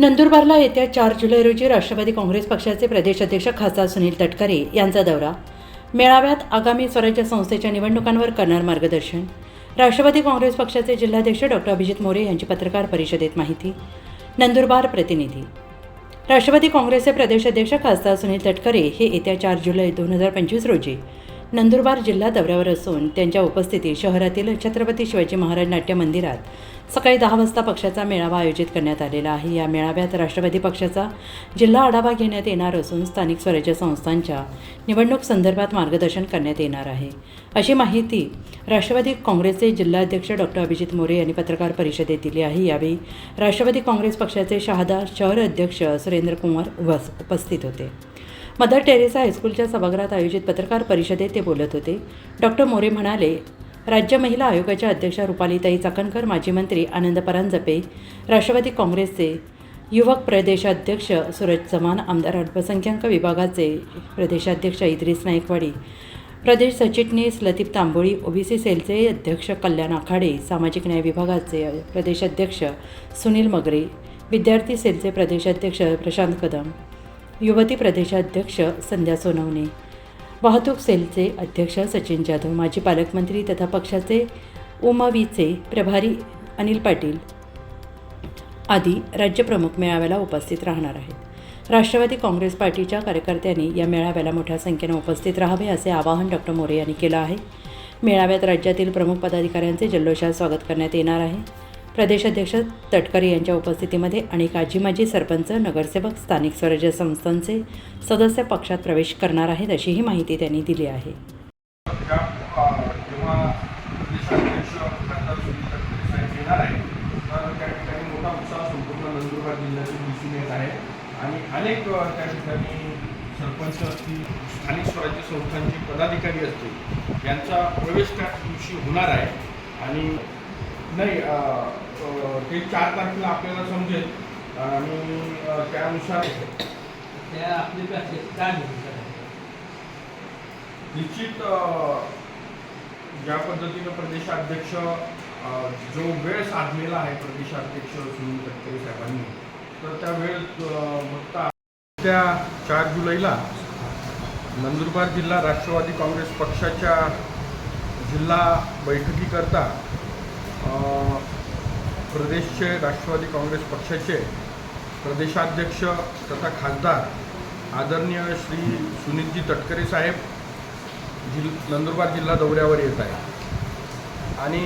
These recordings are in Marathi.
नंदुरबारला येत्या चार जुलै रोजी राष्ट्रवादी काँग्रेस पक्षाचे प्रदेश अध्यक्ष खासदार सुनील तटकरे यांचा दौरा. मेळाव्यात आगामी स्वराज्य संस्थेच्या निवडणुकांवर करणार मार्गदर्शन. राष्ट्रवादी काँग्रेस पक्षाचे जिल्हाध्यक्ष डॉक्टर अभिजित मोरे यांची पत्रकार परिषदेत माहिती. नंदुरबार प्रतिनिधी. राष्ट्रवादी काँग्रेसचे प्रदेश अध्यक्ष खासदार सुनील तटकरे हे येत्या चार जुलै दोन हजार पंचवीस रोजी नंदुरबार जिल्हा दौऱ्यावर असून त्यांच्या उपस्थितीत शहरातील छत्रपती शिवाजी महाराज नाट्य मंदिरात सकाळी दहा वाजता पक्षाचा मेळावा आयोजित करण्यात आलेला आहे. या मेळाव्यात राष्ट्रवादी पक्षाचा जिल्हा आढावा घेण्यात येणार असून स्थानिक स्वराज्य संस्थांच्या निवडणूक संदर्भात मार्गदर्शन करण्यात येणार आहे. अशी माहिती राष्ट्रवादी काँग्रेसचे जिल्हाध्यक्ष डॉक्टर अभिजित मोरे यांनी पत्रकार परिषदेत दिली आहे. यावेळी राष्ट्रवादी काँग्रेस पक्षाचे शहादा शहर अध्यक्ष सुरेंद्र कुमार उपस- उपस्थित होते. मदर टेरेसा हायस्कूलच्या सभागृहात आयोजित पत्रकार परिषदेत ते बोलत होते. डॉक्टर मोरे म्हणाले राज्य महिला आयोगाच्या अध्यक्षा रुपालीताई चाकणकर माजी मंत्री आनंद परांजपे राष्ट्रवादी काँग्रेसचे युवक प्रदेशाध्यक्ष सूरज चव्हाण आमदार अल्पसंख्याक विभागाचे प्रदेशाध्यक्ष इद्रिस नाईकवाडी प्रदेश सचिटणीस लतीफ तांबोळी ओबीसी सेलचे अध्यक्ष कल्याण आखाडे सामाजिक न्याय विभागाचे प्रदेशाध्यक्ष सुनील मगरे विद्यार्थी सेलचे प्रदेशाध्यक्ष प्रशांत कदम युवती प्रदेशाध्यक्ष संध्या सोनवणे. वाहतूक सेलचे अध्यक्ष सचिन जाधव माजी पालकमंत्री तथा पक्षाचे उमावीचे प्रभारी अनिल पाटील आदी राज्यप्रमुख मेळाव्याला उपस्थित राहणार आहेत. राष्ट्रवादी काँग्रेस पार्टीच्या कार्यकर्त्यांनी या मेळाव्याला मोठ्या संख्येनं उपस्थित राहावे असे आवाहन डॉक्टर मोरे यांनी केलं आहे. मेळाव्यात राज्यातील प्रमुख पदाधिकाऱ्यांचे जल्लोषात स्वागत करण्यात येणार आहे. प्रदेशाध्यक्ष तटकरे यांच्या उपस्थितीमध्ये अनेक आजी माजी सरपंच नगरसेवक स्थानिक स्वराज्य संस्थांचे सदस्य पक्षात प्रवेश करणार आहेत अशीही माहिती त्यांनी दिली आहे. आणि अनेक त्या ठिकाणी सरपंच असतील स्थानिक स्वराज्य संस्थांचे पदाधिकारी असतील यांचा प्रवेश त्या दिवशी होणार आहे. आणि नाही ते चार तारखेला आपल्याला समजेल. आणि त्यानुसार त्या आपली प्रॅक्टिस काय निश्चित ज्या पद्धतीनं प्रदेशाध्यक्ष जो वेळ साधलेला आहे प्रदेशाध्यक्ष सुनील तटकरे साहेबांनी तर त्या वेळ बघता त्या चार जुलैला नंदुरबार जिल्हा राष्ट्रवादी काँग्रेस पक्षाच्या जिल्हा बैठकीकरता प्रदेशचे राष्ट्रवादी काँग्रेस पक्षाचे प्रदेशाध्यक्ष तथा खासदार आदरणीय श्री सुनीलजी तटकरे साहेब जिल नंदुरबार जिल्हा दौऱ्यावर येत आहे आणि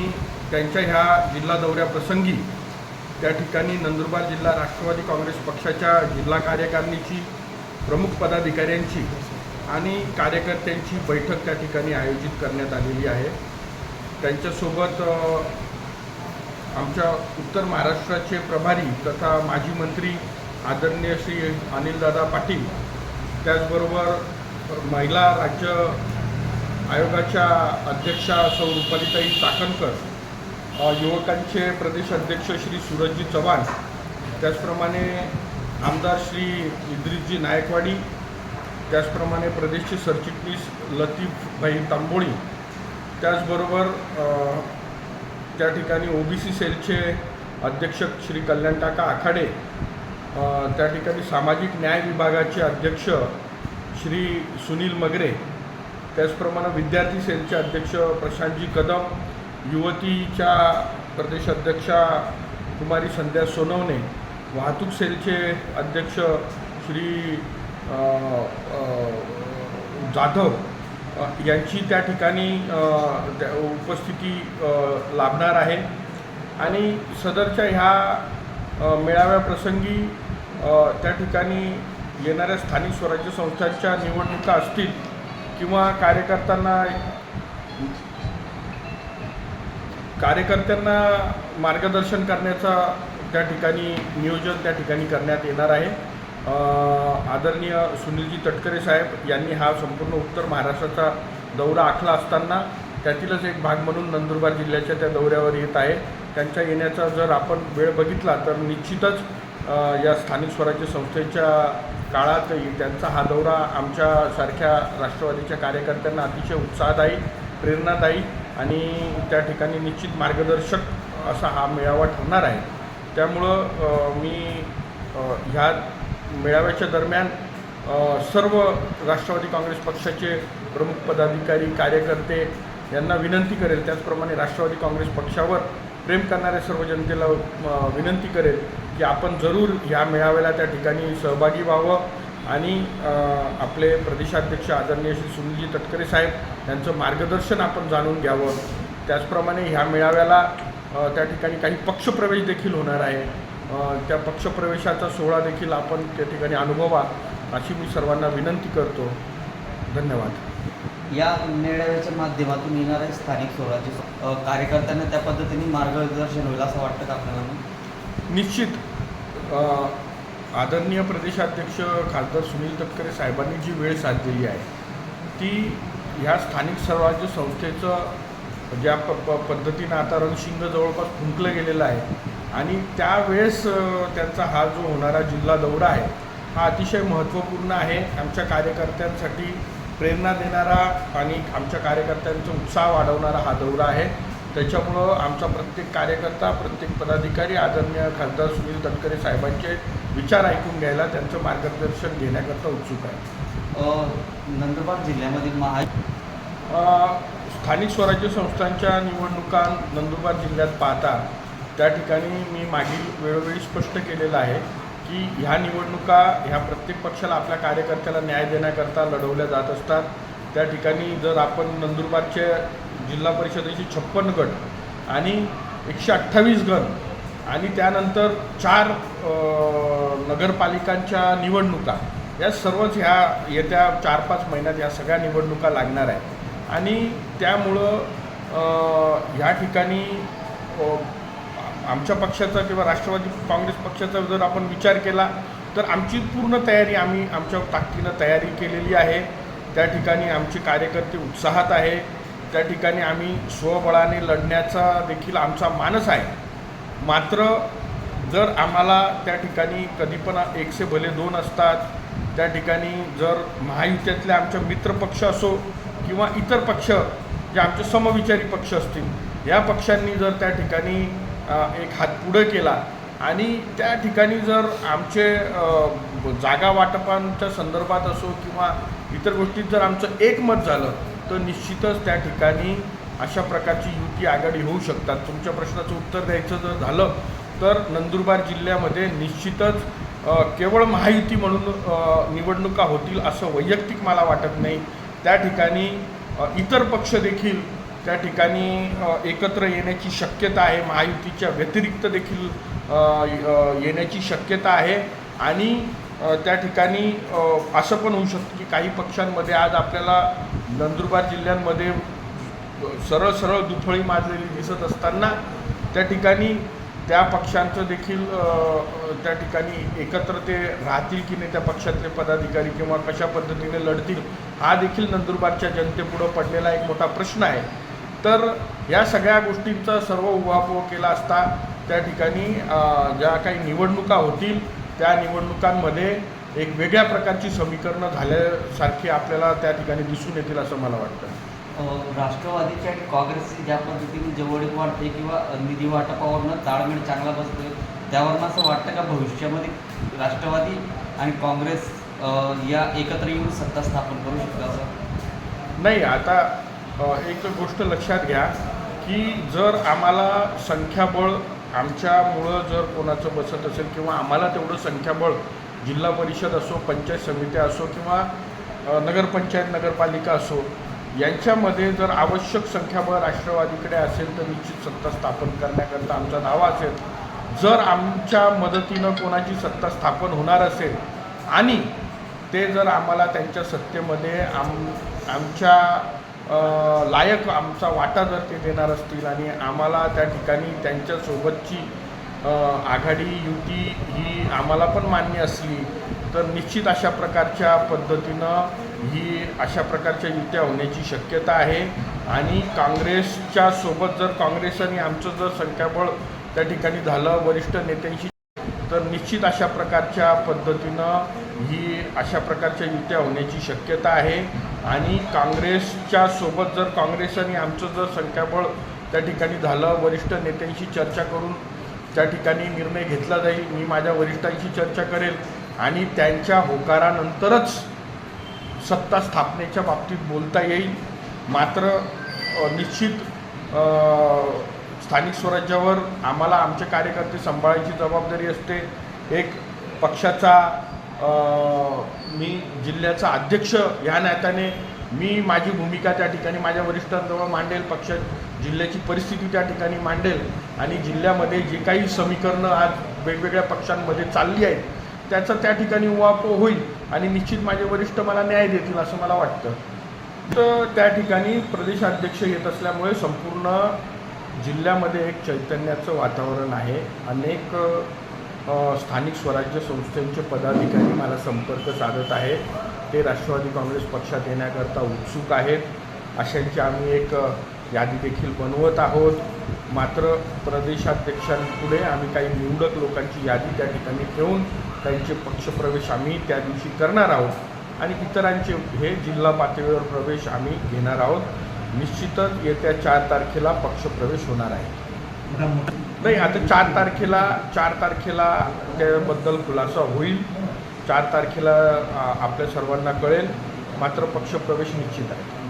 त्यांच्या ह्या जिल्हा दौऱ्याप्रसंगी त्या ठिकाणी नंदुरबार जिल्हा राष्ट्रवादी काँग्रेस पक्षाच्या जिल्हा कार्यकारिणीची प्रमुख पदाधिकाऱ्यांची आणि कार्यकर्त्यांची बैठक त्या ठिकाणी आयोजित करण्यात आलेली आहे. त्यांच्यासोबत आमच्या उत्तर महाराष्ट्राचे प्रभारी तथा माजी मंत्री आदरणीय श्री अनिलदादा पाटील त्याचबरोबर महिला राज्य आयोगाच्या अध्यक्षा सौ रुपालीताई चाकणकर युवकांचे प्रदेश अध्यक्ष श्री सूरजजी चव्हाण त्याचप्रमाणे आमदार श्री इद्रिसजी नायकवाडी त्याचप्रमाणे प्रदेशचे सरचिटणीस लतीफभाई तांबोळी त्याचबरोबर त्या ठिकाणी ओ बी सी सेलचे अध्यक्ष श्री कल्याण काका आखाडे त्या ठिकाणी सामाजिक न्याय विभागाचे अध्यक्ष श्री सुनील मगरे त्याचप्रमाणे विद्यार्थी सेलचे अध्यक्ष प्रशांतजी कदम युवतीच्या प्रदेशाध्यक्षा कुमारी संध्या सोनवणे वाहतूक सेलचे अध्यक्ष श्री जाधव यांची त्या ठिकाणी उपस्थिती लाभणार आहे. आणि सदरच्या ह्या मेळाव्याप्रसंगी त्या ठिकाणी येणाऱ्या स्थानिक स्वराज्य संस्थांच्या निवडणुका असतील किंवा कार्यकर्त्यांना कार्यकर्त्यांना मार्गदर्शन करण्याचा त्या ठिकाणी नियोजन त्या ठिकाणी करण्यात येणार आहे. आदरणीय सुनीलजी तटकरे साहेब यांनी हा संपूर्ण उत्तर महाराष्ट्राचा दौरा आखला असताना त्यातीलच एक भाग म्हणून नंदुरबार जिल्ह्याच्या त्या दौऱ्यावर येत आहे. त्यांच्या येण्याचा जर आपण वेळ बघितला तर निश्चितच या स्थानिक स्वराज्य संस्थेच्या काळातही त्यांचा हा दौरा आमच्यासारख्या राष्ट्रवादीच्या कार्यकर्त्यांना अतिशय उत्साहदायी प्रेरणादायी आणि त्या ठिकाणी निश्चित मार्गदर्शक असा हा मेळावा ठरणार आहे. त्यामुळं मी ह्या मेळाव्याच्या दरम्यान सर्व राष्ट्रवादी काँग्रेस पक्षाचे प्रमुख पदाधिकारी कार्यकर्ते यांना विनंती करेल. त्याचप्रमाणे राष्ट्रवादी काँग्रेस पक्षावर प्रेम करणाऱ्या सर्व जनतेला विनंती करेल की आपण जरूर ह्या मेळाव्याला त्या ठिकाणी सहभागी व्हावं आणि आपले प्रदेशाध्यक्ष आदरणीय श्री सुनीलजी तटकरे साहेब यांचं मार्गदर्शन आपण जाणून घ्यावं. त्याचप्रमाणे ह्या मेळाव्याला त्या ठिकाणी काही पक्षप्रवेश देखील होणार आहे. त्या पक्षप्रवेशाचा सोहळा देखील आपण त्या ठिकाणी अनुभवा अशी मी सर्वांना विनंती करतो. धन्यवाद. या मेळाव्याच्या माध्यमातून येणाऱ्या स्थानिक स्वराज्य कार्यकर्त्यांना त्या पद्धतीने मार्गदर्शन होईल असं वाटतं का आपल्याला? निश्चित. आदरणीय प्रदेशाध्यक्ष खासदार सुनील तटकरे साहेबांनी जी वेळ साधलेली आहे ती ह्या स्थानिक स्वराज्य संस्थेचं ज्या प प पद्धतीनं आता रणशिंग जवळपास फुंकलं गेलेलं आहे आणि त्यावेळेस त्यांचा हा जो होणारा जिल्हा दौरा आहे हा अतिशय महत्त्वपूर्ण आहे. आमच्या कार्यकर्त्यांसाठी प्रेरणा देणारा आणि आमच्या कार्यकर्त्यांचा उत्साह वाढवणारा हा दौरा आहे. त्याच्यामुळं आमचा प्रत्येक कार्यकर्ता प्रत्येक पदाधिकारी आदरणीय खासदार सुनील तटकरे साहेबांचे विचार ऐकून घ्यायला त्यांचं मार्गदर्शन घेण्याकरता उत्सुक आहे. नंदुरबार जिल्ह्यामधील महा स्थानिक स्वराज्य संस्थांच्या निवडणुका नंदुरबार जिल्ह्यात पाहता त्या ठिकाणी मी मागील वेळोवेळी स्पष्ट केलेलं आहे की ह्या निवडणुका ह्या प्रत्येक पक्षाला आपल्या कार्यकर्त्याला न्याय देण्याकरता लढवल्या जात असतात. त्या ठिकाणी जर आपण नंदुरबारच्या जिल्हा परिषदेचे छप्पन गट आणि एकशे अठ्ठावीस गण आणि त्यानंतर चार नगरपालिकांच्या निवडणुका या सर्वच ह्या येत्या चार पाच महिन्यात या सगळ्या निवडणुका लागणार आहेत. आणि त्यामुळं ह्या ठिकाणी आमच्या पक्षाचा किंवा राष्ट्रवादी काँग्रेस पक्षाचा जर आपण विचार केला तर आमची पूर्ण तयारी आम्ही आमच्या ताकदीनं तयारी केलेली आहे. त्या ठिकाणी आमचे कार्यकर्ते उत्साहात आहे. त्या ठिकाणी आम्ही स्वबळाने लढण्याचा देखील आमचा मानस आहे. मात्र जर आम्हाला त्या ठिकाणी कधी पण एकशे भले दोन असतात त्या ठिकाणी जर महायुतीतले आमचे मित्रपक्ष असो किंवा इतर पक्ष जे आमचे समविचारी पक्ष असतील या पक्षांनी जर त्या ठिकाणी एक हात पुढं केला. आणि त्या ठिकाणी जर आमचे जागा वाटपांच्या संदर्भात असो किंवा इतर गोष्टीत जर आमचं एकमत झालं तर निश्चितच त्या ठिकाणी अशा प्रकारची युती आघाडी होऊ शकतात. तुमच्या प्रश्नाचं उत्तर द्यायचं जर झालं तर नंदुरबार जिल्ह्यामध्ये निश्चितच केवळ महायुती म्हणून निवडणुका होतील असं वैयक्तिक मला वाटत नाही. त्या ठिकाणी इतर पक्ष देखील त्या ठिकाणी एकत्र येण्याची शक्यता आहे. महायुतीच्या व्यतिरिक्त देखील येण्याची शक्यता आहे. आणि त्या ठिकाणी असं पण होऊ शकतं की काही पक्षांमध्ये आज आपल्याला नंदुरबार जिल्ह्यांमध्ये सरळ सरळ दुफळी माजलेली दिसत असताना त्या ठिकाणी त्या पक्षांचं देखील त्या ठिकाणी एकत्र ते राहतील की नाही त्या पक्षातले पदाधिकारी किंवा कशा पद्धतीने लढतील हा देखील नंदुरबारच्या जनतेपुढं पडलेला एक मोठा प्रश्न आहे. तर या सगळ्या गोष्टींचा सर्व उहापोह केला असता त्या ठिकाणी ज्या काही निवडणुका होतील त्या निवडणुकांमध्ये एक वेगळ्या प्रकारची समीकरणं झाल्यासारखी आपल्याला त्या ठिकाणी दिसून येतील असं मला वाटतं. राष्ट्रवादीची आणि काँग्रेसची ज्या पद्धतीने जवळीक वाढते किंवा निधी वाटपावरनं ताळमेळ चांगला बसतोय त्यावरनं असं वाटतं का भविष्यामध्ये राष्ट्रवादी आणि काँग्रेस या एकत्र येऊन सत्ता स्थापन करू शकतात? असं नाही आता एक गोष्ट लक्षात घ्या की जर आम्हाला संख्याबळ आमच्यामुळं जर कोणाचं बसत असेल किंवा आम्हाला तेवढं संख्याबळ जिल्हा परिषद असो पंचायत समित्या असो किंवा नगरपंचायत नगरपालिका असो यांच्यामध्ये जर आवश्यक संख्याबळ राष्ट्रवादीकडे असेल तर निश्चित सत्ता स्थापन करण्याकरता आमचा दावा असेल. जर आमच्या मदतीनं कोणाची सत्ता स्थापन होणार असेल आणि ते जर आम्हाला त्यांच्या सत्तेमध्ये आम आमच्या लायक आमचा वाटा जर ते देणार असतील आणि आम्हाला त्या ठिकाणी त्यांच्यासोबतची आघाडी युती ही आम्हाला पण मान्य असली तर निश्चित अशा प्रकारच्या पद्धतीनं ही अशा प्रकारच्या युत्या होण्याची शक्यता आहे. आणि काँग्रेसच्या सोबत जर काँग्रेस आणि आमचं जर संख्याबळ त्या ठिकाणी झालं वरिष्ठ नेत्यांशी तर निश्चित अशा प्रकारच्या पद्धतीनं ही अशा प्रकारच्या युत्या होण्याची शक्यता आहे. आणि काँग्रेसच्या सोबत जर काँग्रेस आणि आमचं जर संख्याबळ त्या ठिकाणी झालं वरिष्ठ नेत्यांशी चर्चा करून त्या ठिकाणी निर्णय घेतला जाईल मी माझ्या वरिष्ठांशी चर्चा करेल आणि त्यांच्या होकारानंतरच सत्ता स्थापनेच्या बाबतीत बोलता येईल. मात्र निश्चित स्थानिक स्वराज्यावर आम्हाला आमचे कार्यकर्ते सांभाळायची जबाबदारी असते. एक पक्षाचा मी जिल्ह्याचा अध्यक्ष ह्या नात्याने मी माझी भूमिका त्या ठिकाणी माझ्या वरिष्ठांजवळ मांडेल पक्ष जिल्ह्याची परिस्थिती त्या ठिकाणी मांडेल आणि जिल्ह्यामध्ये जे काही समीकरणं आज वेगवेगळ्या पक्षांमध्ये चालली आहेत त्याचा त्या ठिकाणी उहापोह होईल आणि निश्चित माझे वरिष्ठ मला न्याय देतील असं मला वाटतं. तर त्या ठिकाणी प्रदेशाध्यक्ष येत असल्यामुळे संपूर्ण जिल्ह्यामध्ये एक चैतन्याचं वातावरण आहे. अनेक स्थानिक स्वराज्य संस्थेचे पदाधिकारी मला संपर्क साधत आहेत. ते राष्ट्रवादी काँग्रेस पक्षात येण्याकरता उत्सुक आहेत. अशांची आम्ही एक यादी देखील बनवत आहोत. मात्र प्रदेशाध्यक्षांपुढे आम्ही काही निवडक लोकांची यादी त्या ठिकाणी ठेवून त्यांचे पक्षप्रवेश आम्ही त्या दिवशी करणार आहोत. आणि इतरांचे हे जिल्हा पातळीवर प्रवेश आम्ही घेणार आहोत. निश्चितच येत्या चार तारखेला पक्षप्रवेश होणार आहे. नाही आता चार तारखेला चार तारखेला त्याबद्दल खुलासा होईल. चार तारखेला आपल्या सर्वांना कळेल. मात्र पक्षप्रवेश निश्चित आहे.